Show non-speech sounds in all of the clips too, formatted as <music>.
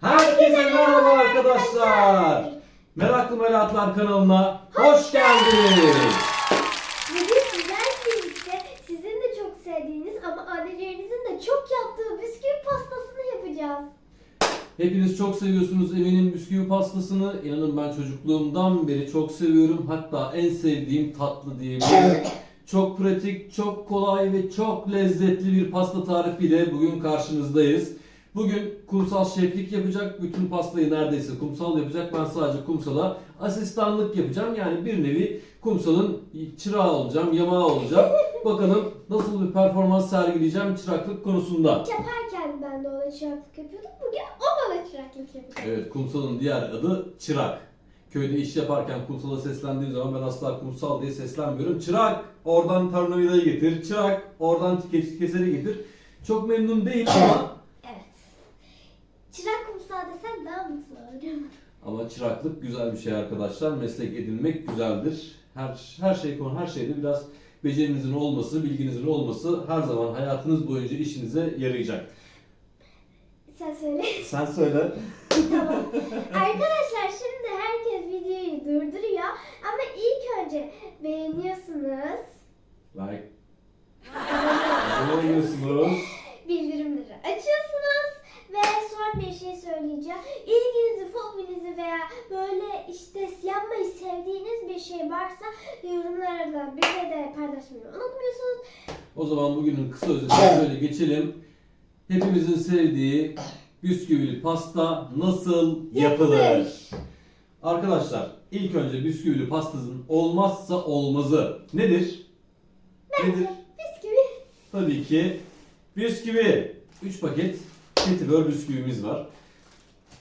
Herkese merhaba arkadaşlar. Meraklı Meraklar kanalına hoş geldiniz. Bugün sizlerle birlikte sizin de çok sevdiğiniz ama annelerinizin de çok yaptığı bisküvi pastasını yapacağız. Hepiniz çok seviyorsunuz eminim bisküvi pastasını. İnanın ben çocukluğumdan beri çok seviyorum. Hatta en sevdiğim tatlı diyebilirim. <laughs> Çok pratik, çok kolay ve çok lezzetli bir pasta tarifiyle bugün karşınızdayız. Bugün kumsal şeflik yapacak. Bütün pastayı neredeyse kumsal yapacak. Ben sadece kumsala asistanlık yapacağım. Yani bir nevi kumsalın çırağı olacağım, yamağı olacağım. <laughs> Bakalım nasıl bir performans sergileyeceğim çıraklık konusunda. Yaparken ben de ona çıraklık yapıyordum. Bugün o bana çıraklık yapacak. Evet, kumsalın diğer adı çırak. Köyde iş yaparken kumsala seslendiğim zaman ben asla kumsal diye seslenmiyorum. Çırak, oradan tornavidayı getir. Çırak, oradan kes- keseri getir. Çok memnun değil ama Evet. Çırak kumsal desem daha mutlu olurum. Ama çıraklık güzel bir şey arkadaşlar. Meslek edinmek güzeldir. Her her şey konu her şeyde biraz becerinizin olması, bilginizin olması her zaman hayatınız boyunca işinize yarayacak. Sen söyle. <laughs> Sen söyle. tamam. Arkadaşlar şimdi herkes videoyu durduruyor. Ama ilk önce beğeniyorsunuz. Like. Abone oluyorsunuz. bildirimleri açıyorsunuz ve son bir şey söyleyeceğim. İlginizi, fobinizi veya böyle işte yapmayı sevdiğiniz bir şey varsa yorumlarda bize de paylaşmayı unutmuyorsunuz. O zaman bugünün kısa özetine şöyle geçelim. Hepimizin sevdiği bisküvili pasta nasıl yapılır? Arkadaşlar ilk önce bisküvili pastanın olmazsa olmazı nedir? Nedir? Bisküvi. Tabii ki bisküvi. 3 paket petibör bisküvimiz var.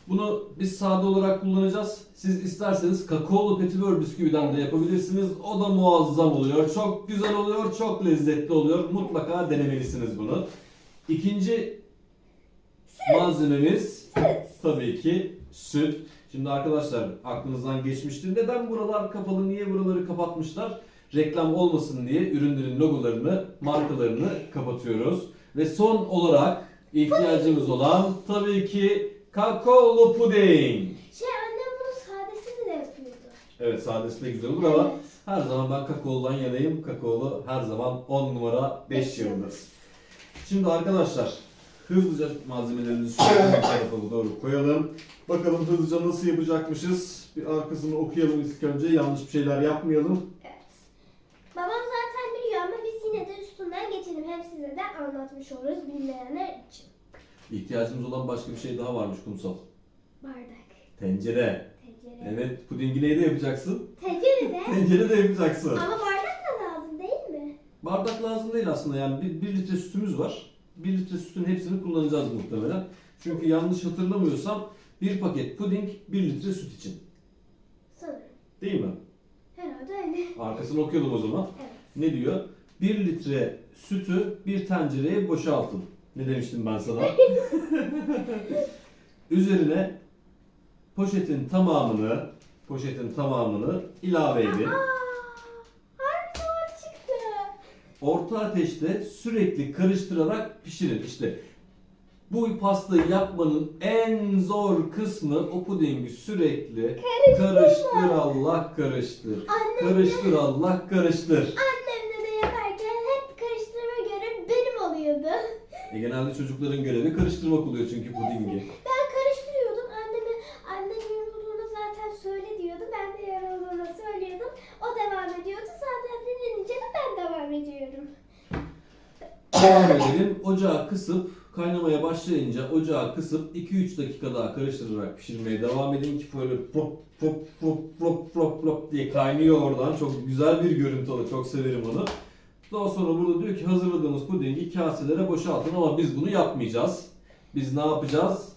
Bunu biz sade olarak kullanacağız. Siz isterseniz kakaolu petibör bisküviden de yapabilirsiniz. O da muazzam oluyor. Çok güzel oluyor, çok lezzetli oluyor. Mutlaka denemelisiniz bunu. İkinci malzememiz tabii ki süt. Şimdi arkadaşlar aklınızdan geçmiştir. Neden buralar kapalı, niye buraları kapatmışlar? Reklam olmasın diye ürünlerin logolarını, markalarını kapatıyoruz. Ve son olarak ihtiyacımız olan tabii ki kakaolu puding. Şey annem bunun sadesini de yapıyordu. Evet sadesi de güzel olur ama Evet. her zaman ben kakaoludan yanayım. Kakaolu her zaman 10 numara 5 Beş yıldız. Şimdi arkadaşlar hızlıca malzemelerimizi şöyle bir tarafa doğru koyalım. Bakalım hızlıca nasıl yapacakmışız. Bir arkasını okuyalım ilk önce. Yanlış bir şeyler yapmayalım. Evet. Babam zaten biliyor ama biz yine de üstünden geçelim. Hem size de anlatmış oluruz bilmeyenler için. İhtiyacımız olan başka bir şey daha varmış kumsal. Bardak, Tencere. tencere. Evet pudingi neyde yapacaksın? Tencere de. <laughs> Tencere de yapacaksın. Ama bardak da lazım değil mi? Bardak lazım değil aslında yani bir, bir litre sütümüz var. Bir litre sütün hepsini kullanacağız muhtemelen. Çünkü yanlış hatırlamıyorsam bir paket puding bir litre süt için. Sanırım. Değil mi? Herhalde öyle. Arkasını okuyalım o zaman. Evet. Ne diyor? Bir litre sütü bir tencereye boşaltın. Ne demiştim ben sana? <laughs> Üzerine poşetin tamamını poşetin tamamını ilave edin. Orta ateşte sürekli karıştırarak pişirin. İşte bu pastayı yapmanın en zor kısmı o pudingi sürekli karıştır Allah karıştır. Annem, Karıştır Allah karıştır. annemle de yaparken hep karıştırma görev benim oluyordu. E genelde çocukların görevi karıştırmak oluyor çünkü pudingi. Ben karıştırıyordum. Anneme annem yorulduğunda zaten söyle diyordu. Ben de yorulduğunda söylüyordum. O devam ediyordu. Zaten dinlenince de ben devam ediyorum. Devam edelim. Ocağı kısıp kaynamaya başlayınca ocağı kısıp 2-3 dakika daha karıştırarak pişirmeye devam edin ki böyle pop pop pop pop pop pop diye kaynıyor oradan. Çok güzel bir görüntü olur. Çok severim onu. Daha sonra burada diyor ki hazırladığımız pudingi kaselere boşaltın ama biz bunu yapmayacağız. Biz ne yapacağız?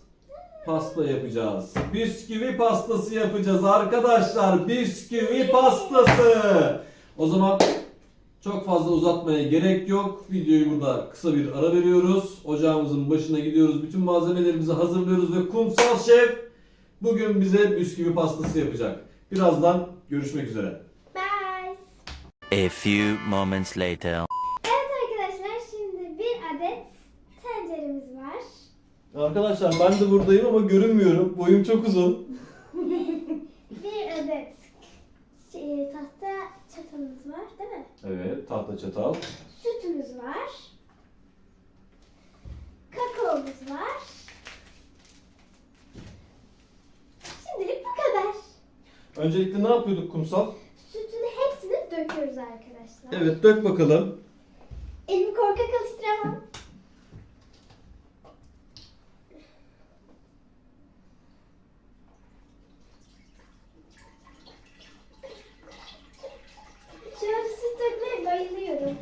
Pasta yapacağız. Bisküvi pastası yapacağız arkadaşlar. Bisküvi pastası. O zaman çok fazla uzatmaya gerek yok. Videoyu burada kısa bir ara veriyoruz. Ocağımızın başına gidiyoruz. Bütün malzemelerimizi hazırlıyoruz ve Kumsal Şef bugün bize bisküvi pastası yapacak. Birazdan görüşmek üzere. A few moments later. Evet arkadaşlar şimdi bir adet tenceremiz var. Arkadaşlar ben de buradayım ama görünmüyorum. Boyum çok uzun. <laughs> Bir adet şey, tahta çatalımız var değil mi? Evet tahta çatal. Sütümüz var. Kakaomuz var. Şimdilik bu kadar. Öncelikle ne yapıyorduk kumsal? Döküyoruz arkadaşlar. Evet dök bakalım. Elimi korkak alıştıramam. Şöyle süt dökmeye bayılıyorum.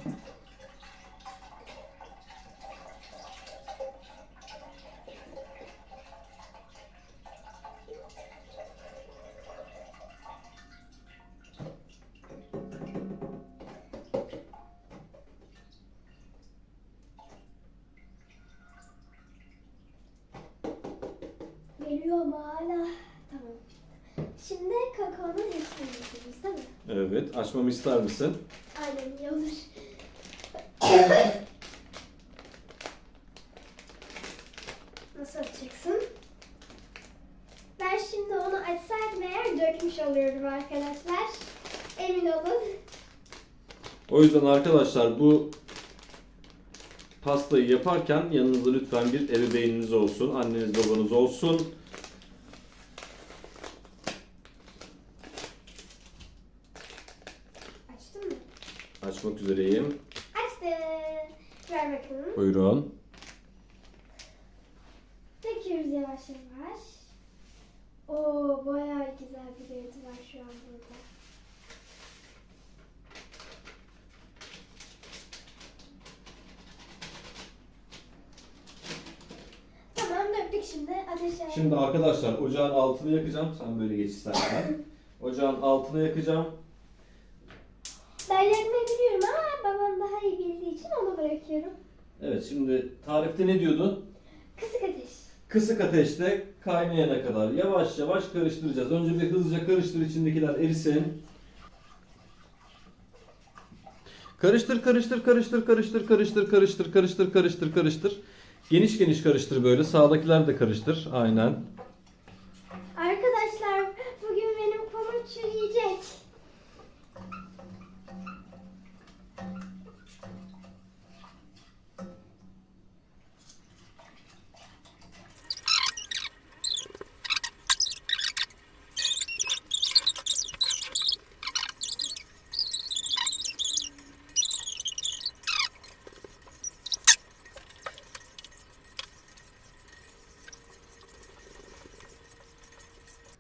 Geliyor mu hala? Tamam. Şimdi kakaonun hepsini döküyoruz değil mi? Evet açmamı ister misin? Aynen iyi olur. Nasıl açacaksın? Ben şimdi onu açsaydım eğer dökmüş oluyordum arkadaşlar. Emin olun. O yüzden arkadaşlar bu pastayı yaparken yanınızda lütfen bir ebeveyniniz olsun. Anneniz babanız olsun. Açtın mı? Açmak üzereyim. Açtım. Ver bakalım. Buyurun. Döküyoruz yavaş yavaş. Oo bayağı güzel bir görüntü var şu an burada. Tamam döktük şimdi ateşe. Şimdi arkadaşlar ocağın altını yakacağım. Sen böyle geç istersen. <laughs> Ocağın altını yakacağım. Ben biliyorum ama babam daha iyi bildiği için onu bırakıyorum. Evet şimdi tarifte ne diyordu? Kısık ateş. Kısık ateşte kaynayana kadar yavaş yavaş karıştıracağız. Önce bir hızlıca karıştır içindekiler erisin. Karıştır karıştır karıştır karıştır karıştır karıştır karıştır karıştır karıştır. Geniş geniş karıştır böyle. Sağdakiler de karıştır. Aynen. Arkadaşlar bugün benim kolum çürüyecek.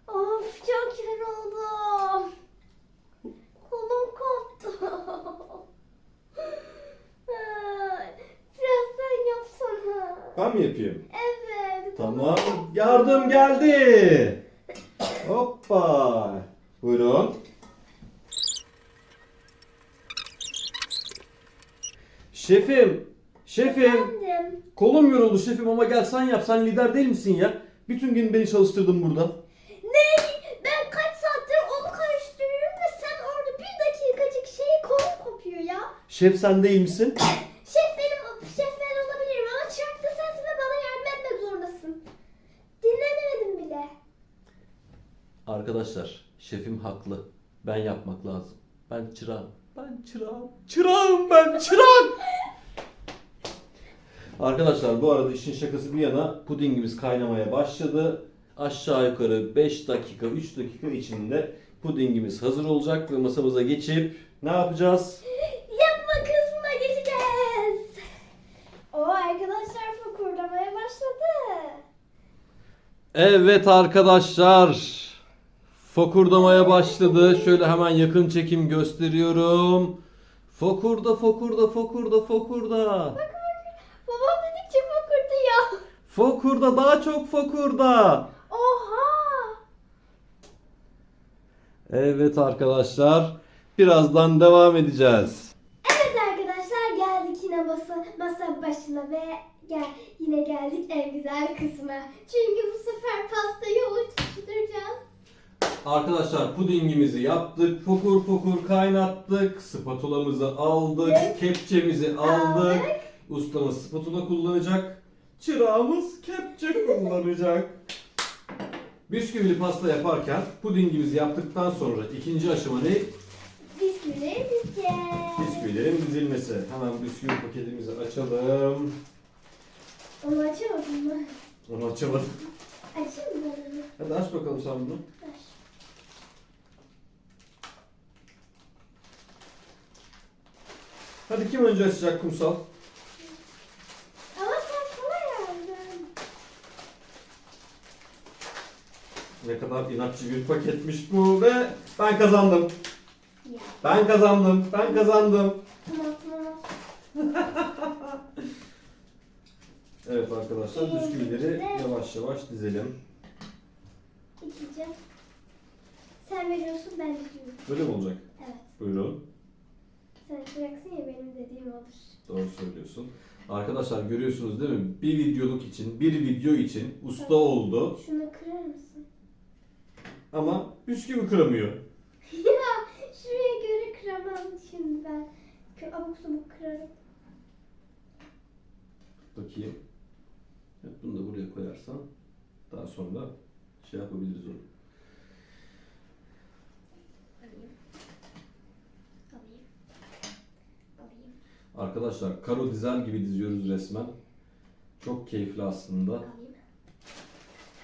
Of çok yoruldum. Kolum koptu. Ay, Biraz sen mi yapayım? Evet. Tamam. Yardım geldi. Hoppa. Buyurun. Şefim. Şefim. Efendim. Kolum yoruldu şefim ama gel sen yap. Sen lider değil misin ya? Bütün gün beni çalıştırdın burada. Ne? Ben kaç saattir onu karıştırıyorum ve sen orada bir dakikacık şeyi kolum kopuyor ya. Şef sen değil misin? <coughs> Şef benim, şef ben olabilirim ama çırakta sensin ve bana yardım etmek zorundasın. Dinlenemedim bile. Arkadaşlar şefim haklı. Ben yapmak lazım. Ben çırağım. Ben çırağım. Çırağım ben çırağım. Arkadaşlar bu arada işin şakası bir yana pudingimiz kaynamaya başladı. Aşağı yukarı 5 dakika 3 dakika içinde pudingimiz hazır olacak ve masamıza geçip ne yapacağız? Yapma kısmına geçeceğiz. O arkadaşlar fokurdamaya başladı. Evet arkadaşlar. Fokurdamaya başladı. Şöyle hemen yakın çekim gösteriyorum. Fokurda fokurda fokurda fokurda. Babam dedikçe fokurduyor. Fokurda daha çok fokurda. Oha. Evet arkadaşlar. Birazdan devam edeceğiz. Evet arkadaşlar geldik yine masa, masa başına ve gel, yine geldik en güzel kısmına. Çünkü bu sefer pastayı oluşturacağız. Arkadaşlar pudingimizi yaptık. Fokur fokur kaynattık. Spatulamızı aldık. Kepçemizi aldık. Ustamız spatula kullanacak. Çırağımız kepçe kullanacak. Bisküvili pasta yaparken pudingimizi yaptıktan sonra ikinci aşama ne? Bisküvileri dizeceğiz. Bisküvilerin dizilmesi. Hemen bisküvi paketimizi açalım. Onu açamadım mı? Onu açamadım. Onu? Hadi aç bakalım sen bunu. Ver. Hadi kim önce açacak kumsal? Ama sen kolay aldın. Ne kadar inatçı bir paketmiş bu ve ben kazandım. Ya. Ben kazandım. Ben kazandım. Tamam <laughs> tamam. Evet arkadaşlar bisküvileri yavaş yavaş dizelim. İkinci. Sen veriyorsun ben diziyorum. Böyle mi olacak? Evet. Buyurun. Sen yapacaksın ya benim dediğim olur. Doğru söylüyorsun. Arkadaşlar görüyorsunuz değil mi? Bir videoluk için, bir video için usta oldu Şunu kırar mısın? ama bisküvi kıramıyor. <laughs> ya şuraya göre kıramam şimdi ben. Kö- Abuk sabuk kırarım. Bakayım. Evet, bunu da buraya koyarsan daha sonra şey yapabiliriz onu. Arkadaşlar karo dizel gibi diziyoruz resmen. Çok keyifli aslında.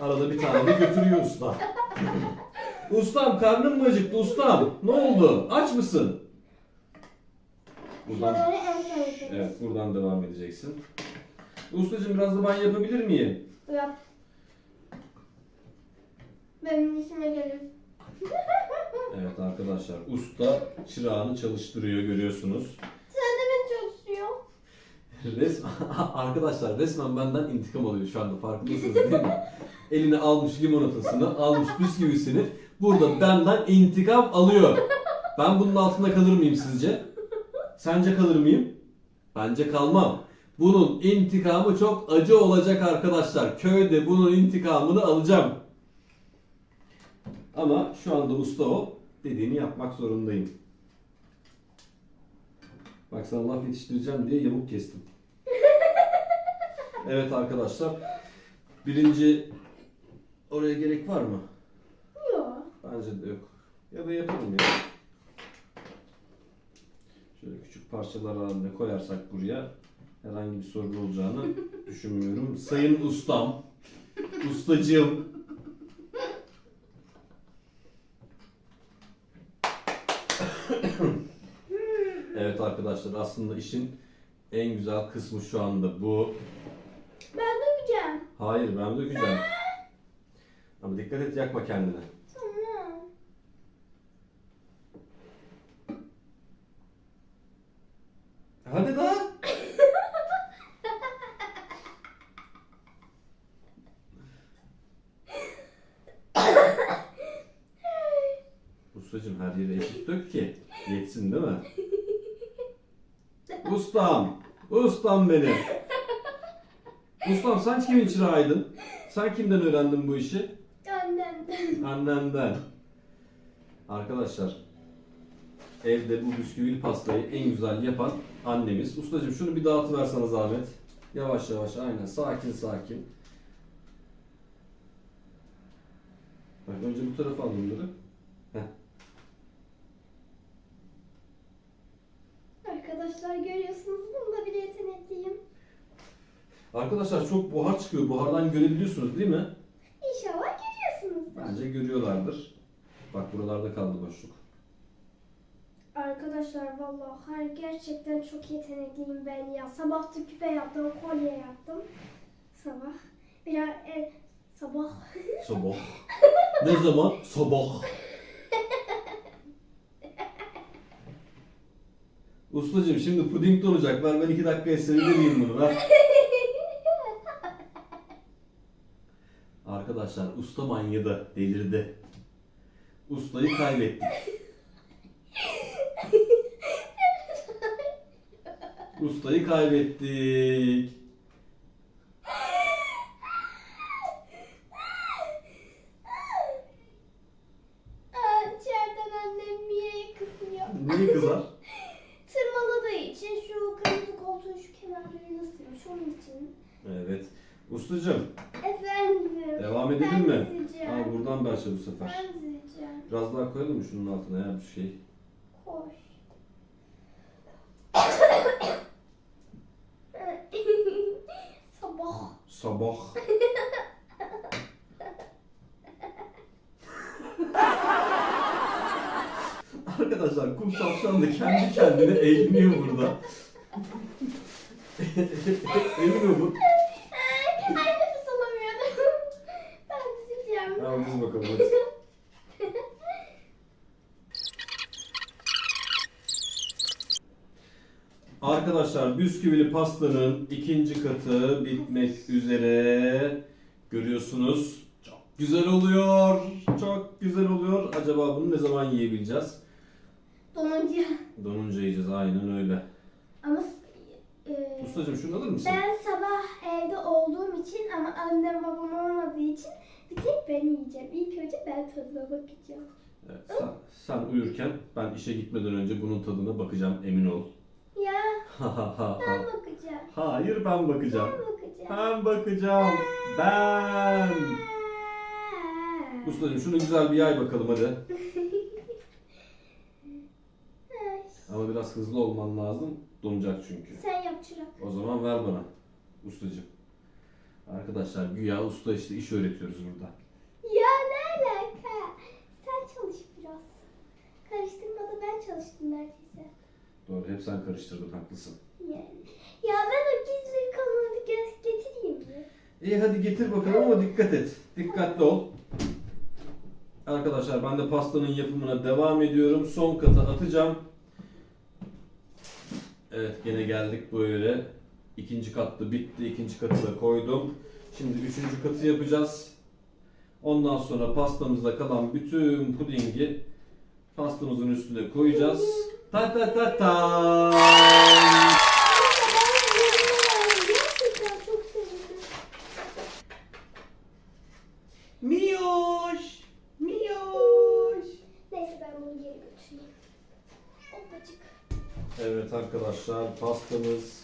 Arada bir tane de götürüyor usta. <laughs> Ustam karnım mı acıktı ustam? Ne oldu? Aç mısın? Buradan, evet buradan devam edeceksin. Ustacığım biraz da ben yapabilir miyim? Yap. Benim işime gelin. Evet arkadaşlar usta çırağını çalıştırıyor görüyorsunuz. Sen de beni çalışıyor. Resmen, <laughs> arkadaşlar resmen benden intikam alıyor şu anda farkındasınız değil mi? <laughs> Eline almış limonatasını, almış bisküvisini burada benden intikam alıyor. Ben bunun altında kalır mıyım sizce? Sence kalır mıyım? Bence kalmam. Bunun intikamı çok acı olacak arkadaşlar. Köyde bunun intikamını alacağım. Ama şu anda usta o. Dediğini yapmak zorundayım. Bak sana laf yetiştireceğim diye yamuk kestim. Evet arkadaşlar. Birinci oraya gerek var mı? Yok. Bence de yok. Ya da yapalım ya. Şöyle küçük parçalar halinde koyarsak buraya herhangi bir sorun olacağını <laughs> düşünmüyorum. Sayın ustam, ustacığım. <laughs> evet arkadaşlar aslında işin en güzel kısmı şu anda bu. Ben dökeceğim. Hayır ben dökeceğim. Ama dikkat et yakma kendine. Tamam. Hadi daha. Ustacığım her yere eşit dök ki yetsin değil mi? Ustam, ustam benim. Ustam sen kimin çırağıydın? Sen kimden öğrendin bu işi? Annemden. Annemden. Arkadaşlar evde bu bisküvili pastayı en güzel yapan annemiz. Ustacığım şunu bir dağıtıversene zahmet. Yavaş yavaş aynen sakin sakin. Bak önce bu tarafa al bunları. Heh. Arkadaşlar görüyorsunuz bunda bir yetenekliyim. Arkadaşlar çok buhar çıkıyor. Buhardan görebiliyorsunuz değil mi? İnşallah görüyorsunuz. Bence görüyorlardır. Bak buralarda kaldı boşluk. Arkadaşlar vallahi gerçekten çok yetenekliyim ben ya. Sabah da küpe yaptım, kolye yaptım. Sabah. Biraz e, sabah. Sabah. <laughs> ne zaman? Sabah. <laughs> Ustacığım şimdi puding olacak. Ver ben iki dakikaya seyredemeyeyim bunu. Ver. <laughs> Arkadaşlar usta manyadı. Delirdi. Ustayı kaybettik. Ustayı kaybettik. Aa, içeriden annem Mia'yı kısıyor. Niye kızar? Tırmaladığı için şu kırmızı koltuğun şu kenarlarını silmiş onun için. Evet. Ustacığım Efendim. devam edelim Ben mi? dizeceğim. Başla bu sefer. Ben dizeceğim. Biraz daha koyalım mı şunun altına ya bir şey? Koş. <coughs> Sabah. Sabah. Arkadaşlar kumsal şu anda kendi kendine eğleniyor burada. <laughs> Eğleniyor bu. Ay nefes alamıyordum. Ben dizeceğim. Tamam biz bakalım hadi. <laughs> Arkadaşlar bisküvili pastanın ikinci katı bitmek üzere. Görüyorsunuz. Çok güzel oluyor. Çok güzel oluyor. Acaba bunu ne zaman yiyebileceğiz? Donunca. Donunca yiyeceğiz aynen öyle. Ama e, Ustacığım şunu alır mısın? ben sabah evde olduğum için ama annem babam olmadığı için bir tek ben yiyeceğim. İlk önce ben tadına bakacağım. Evet, sen, sen uyurken ben işe gitmeden önce bunun tadına bakacağım emin ol. Ya Ha ha ha ben ha. bakacağım. Hayır ben bakacağım. Ben bakacağım. Ben bakacağım. Ben. Ustacığım şunu güzel bir yay bakalım hadi. Ay, <laughs> Ama biraz hızlı olman lazım. Donacak çünkü. Sen yap çırak. O zaman ver bana. Ustacığım. Arkadaşlar güya usta işte iş öğretiyoruz burada. Ya ne alaka? Sen çalış biraz. Karıştırmada ben çalıştım neredeyse. Doğru hep sen karıştırdın haklısın. Yani. Ya ben o gizli kanalı gö- getireyim mi? İyi hadi getir bakalım ama dikkat et. Dikkatli ol. Arkadaşlar ben de pastanın yapımına devam ediyorum. Son kata atacağım. Evet gene geldik böyle. İkinci katta bitti. İkinci katı da koydum. Şimdi üçüncü katı yapacağız. Ondan sonra pastamızda kalan bütün pudingi pastamızın üstüne koyacağız. Ta ta ta ta. Miyoş. Miyoş. Neyse ben bunu geri götüreyim. Hoppacık. Evet arkadaşlar pastamız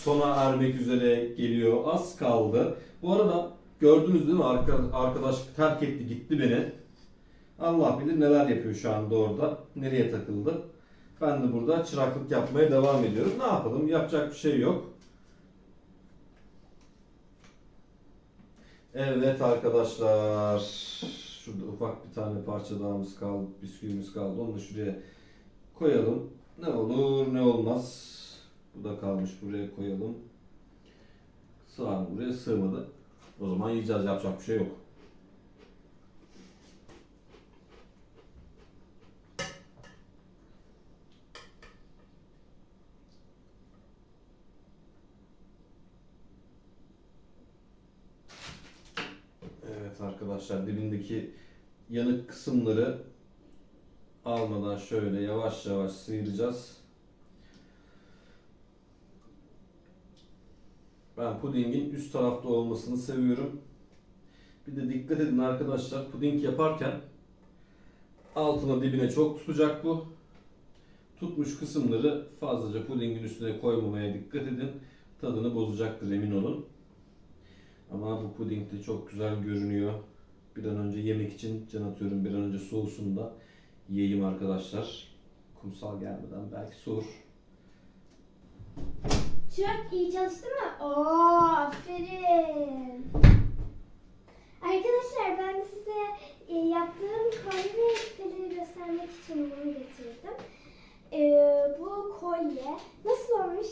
sona ermek üzere geliyor. Az kaldı. Bu arada gördünüz değil mi Arka- arkadaş terk etti gitti beni. Allah bilir neler yapıyor şu anda orada. Nereye takıldı. Ben de burada çıraklık yapmaya devam ediyorum. Ne yapalım? Yapacak bir şey yok. Evet arkadaşlar. Şurada ufak bir tane parça dağımız kaldı, bisküvimiz kaldı. Onu da şuraya koyalım. Ne olur ne olmaz. Bu da kalmış buraya koyalım. Sığar buraya sığmadı. O zaman yiyeceğiz yapacak bir şey yok. Evet arkadaşlar dibindeki yanık kısımları almadan şöyle yavaş yavaş sıyıracağız. Ben pudingin üst tarafta olmasını seviyorum. Bir de dikkat edin arkadaşlar puding yaparken altına dibine çok tutacak bu. Tutmuş kısımları fazlaca pudingin üstüne koymamaya dikkat edin. Tadını bozacaktır emin olun. Ama bu puding de çok güzel görünüyor. Bir an önce yemek için can atıyorum. Bir an önce soğusun da yiyeyim arkadaşlar. Kumsal gelmeden belki soğur. Çırak iyi çalıştı mı? Oo aferin. Arkadaşlar ben de size e, yaptığım kolye küpeleri göstermek için bunu getirdim. E, bu kolye nasıl olmuş?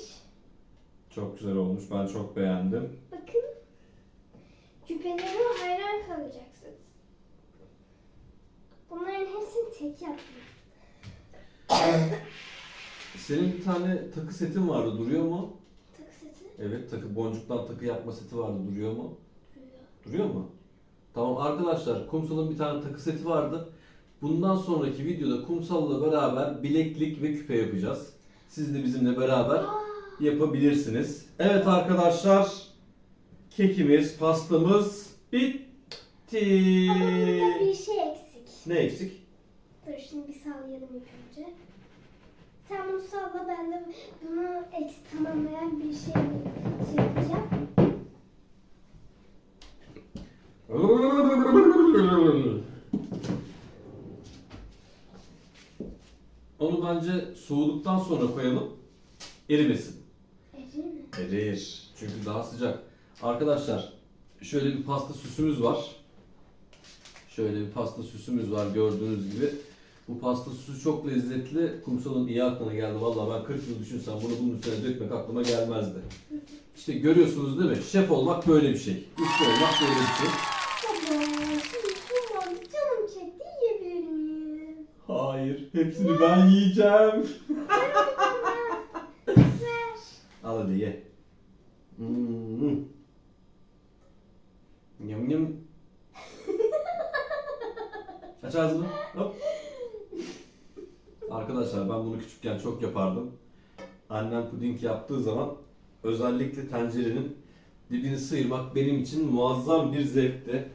Çok güzel olmuş. Ben çok beğendim. Bakın. Küpelerime hayran kalacaksınız. Bunların hepsini tek yaptım. Senin bir tane takı setin vardı. Duruyor mu? Evet. Takı boncuktan takı yapma seti vardı. Duruyor mu? duruyor. Duruyor mu? Tamam arkadaşlar Kumsal'ın bir tane takı seti vardı. Bundan sonraki videoda Kumsal'la beraber bileklik ve küpe yapacağız. Siz de bizimle beraber yapabilirsiniz. Evet arkadaşlar kekimiz, pastamız bitti. ama burada bir şey eksik. Ne eksik? Dur şimdi bir sallayalım ilk önce. Sen bunu salla ben de bunu eksik tamamlayan bir şey, şey yapacağım. <laughs> Onu bence soğuduktan sonra koyalım. Erimesin. Erir mi? Erir. Çünkü daha sıcak. Arkadaşlar şöyle bir pasta süsümüz var. Şöyle bir pasta süsümüz var gördüğünüz gibi. Bu pasta süsü çok lezzetli. Kumsal'ın iyi aklına geldi. Vallahi ben 40 yıl düşünsem bunu bunun üstüne dökmek aklıma gelmezdi. İşte görüyorsunuz değil mi? Şef olmak böyle bir şey. Usta olmak böyle bir şey. Baba, şimdi soğanlı canım çekti yiyebilir miyim? Hayır. Hepsini ben yiyeceğim. Ver. Al hadi ye. Hmm. Yum yum. <laughs> Aç ağzını. Hop. Arkadaşlar ben bunu küçükken çok yapardım. Annem puding yaptığı zaman özellikle tencerenin dibini sıyırmak benim için muazzam bir zevkti.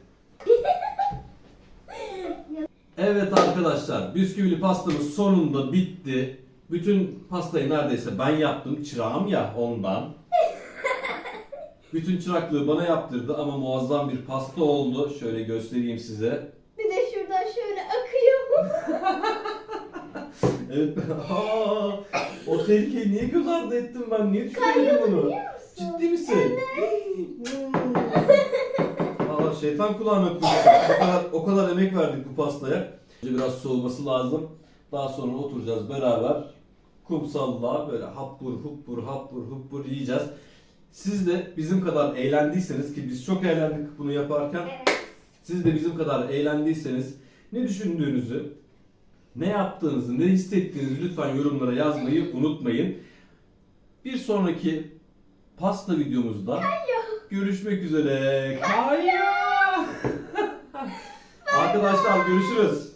Evet arkadaşlar, bisküvili pastamız sonunda bitti. Bütün pastayı neredeyse ben yaptım. Çırağım ya ondan. Bütün çıraklığı bana yaptırdı ama muazzam bir pasta oldu. Şöyle göstereyim size. Bir de şuradan şöyle akıyor. Evet. <laughs> Aa, o tehlikeyi niye göz ardı ettim ben? Niye düşünmedim bunu? Ciddi misin? Valla şeytan kulağına kurdu. O kadar, o kadar emek verdik bu pastaya. Önce biraz soğuması lazım. Daha sonra oturacağız beraber. Kumsalla böyle hapbur hupbur hapbur hupbur yiyeceğiz. Siz de bizim kadar eğlendiyseniz ki biz çok eğlendik bunu yaparken. Evet. Siz de bizim kadar eğlendiyseniz ne düşündüğünüzü, ne yaptığınızı, ne hissettiğinizi lütfen yorumlara yazmayı unutmayın. Bir sonraki pasta videomuzda görüşmek üzere. Kaya! <laughs> Arkadaşlar görüşürüz.